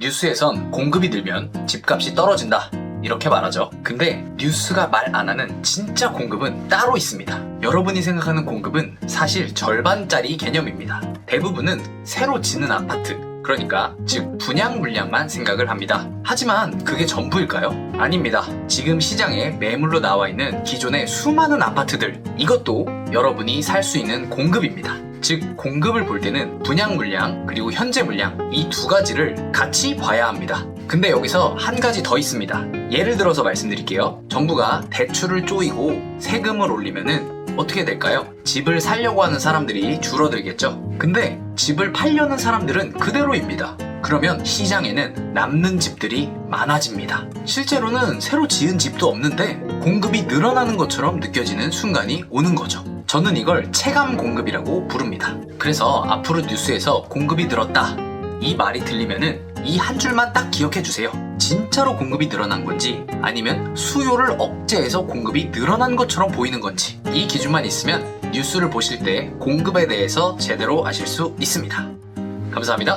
뉴스에선 공급이 늘면 집값이 떨어진다. 이렇게 말하죠. 근데 뉴스가 말 안 하는 진짜 공급은 따로 있습니다. 여러분이 생각하는 공급은 사실 절반짜리 개념입니다. 대부분은 새로 짓는 아파트, 그러니까 즉 분양 물량만 생각을 합니다. 하지만 그게 전부일까요? 아닙니다. 지금 시장에 매물로 나와 있는 기존의 수많은 아파트들 이것도 여러분이 살 수 있는 공급입니다. 즉 공급을 볼 때는 분양 물량 그리고 현재 물량 이 두 가지를 같이 봐야 합니다. 근데 여기서 한 가지 더 있습니다. 예를 들어서 말씀드릴게요. 정부가 대출을 쪼이고 세금을 올리면은 어떻게 될까요? 집을 살려고 하는 사람들이 줄어들겠죠. 근데 집을 팔려는 사람들은 그대로입니다. 그러면 시장에는 남는 집들이 많아집니다. 실제로는 새로 지은 집도 없는데 공급이 늘어나는 것처럼 느껴지는 순간이 오는 거죠. 저는 이걸 체감 공급이라고 부릅니다. 그래서 앞으로 뉴스에서 공급이 늘었다. 이 말이 들리면은 이 한 줄만 딱 기억해 주세요. 진짜로 공급이 늘어난 건지 아니면 수요를 억제해서 공급이 늘어난 것처럼 보이는 건지 이 기준만 있으면 뉴스를 보실 때 공급에 대해서 제대로 아실 수 있습니다. 감사합니다.